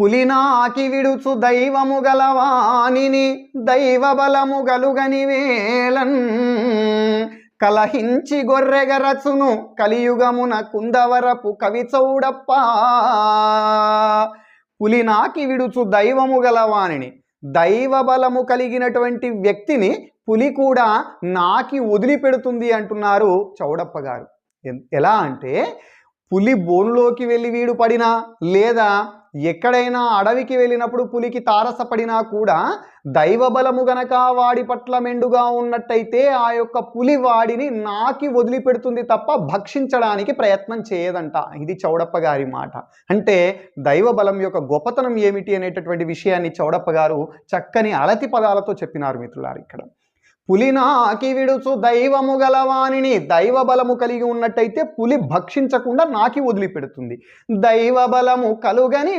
పులినాకి విడుచు దైవము గలవాణిని దైవ బలము గలుగని వేళన్. కలహించి గొర్రెగరచును కలియుగమున కుందవరపు కవి చౌడప్ప. పులినాకి విడుచు దైవము గలవాణిని దైవ బలము కలిగినటువంటి వ్యక్తిని పులి కూడా నాకి వదిలిపెడుతుంది అంటున్నారు చౌడప్ప గారు. ఎన్- ఎలా అంటే పులి బోనులోకి వెళ్ళి వీడు పడినా లేదా ఎక్కడైనా అడవికి వెళ్ళినప్పుడు పులికి తారసపడినా కూడా దైవబలము గనక వాడి పట్ల మెండుగా ఉన్నట్టయితే ఆ యొక్క పులి వాడిని నాకి వదిలిపెడుతుంది తప్ప భక్షించడానికి ప్రయత్నం చేయదంట. ఇది చౌడప్ప గారి మాట. అంటే దైవబలం యొక్క గొప్పతనం ఏమిటి అనేటటువంటి విషయాన్ని చౌడప్ప గారు చక్కని అలతి పదాలతో చెప్పినారు మిత్రులారు ఇక్కడ. పులినాకి విడుచు దైవము గలవానిని దైవ బలము కలిగి ఉన్నట్టయితే పులి భక్షించకుండా నాకి వదిలిపెడుతుంది. దైవ బలము కలుగని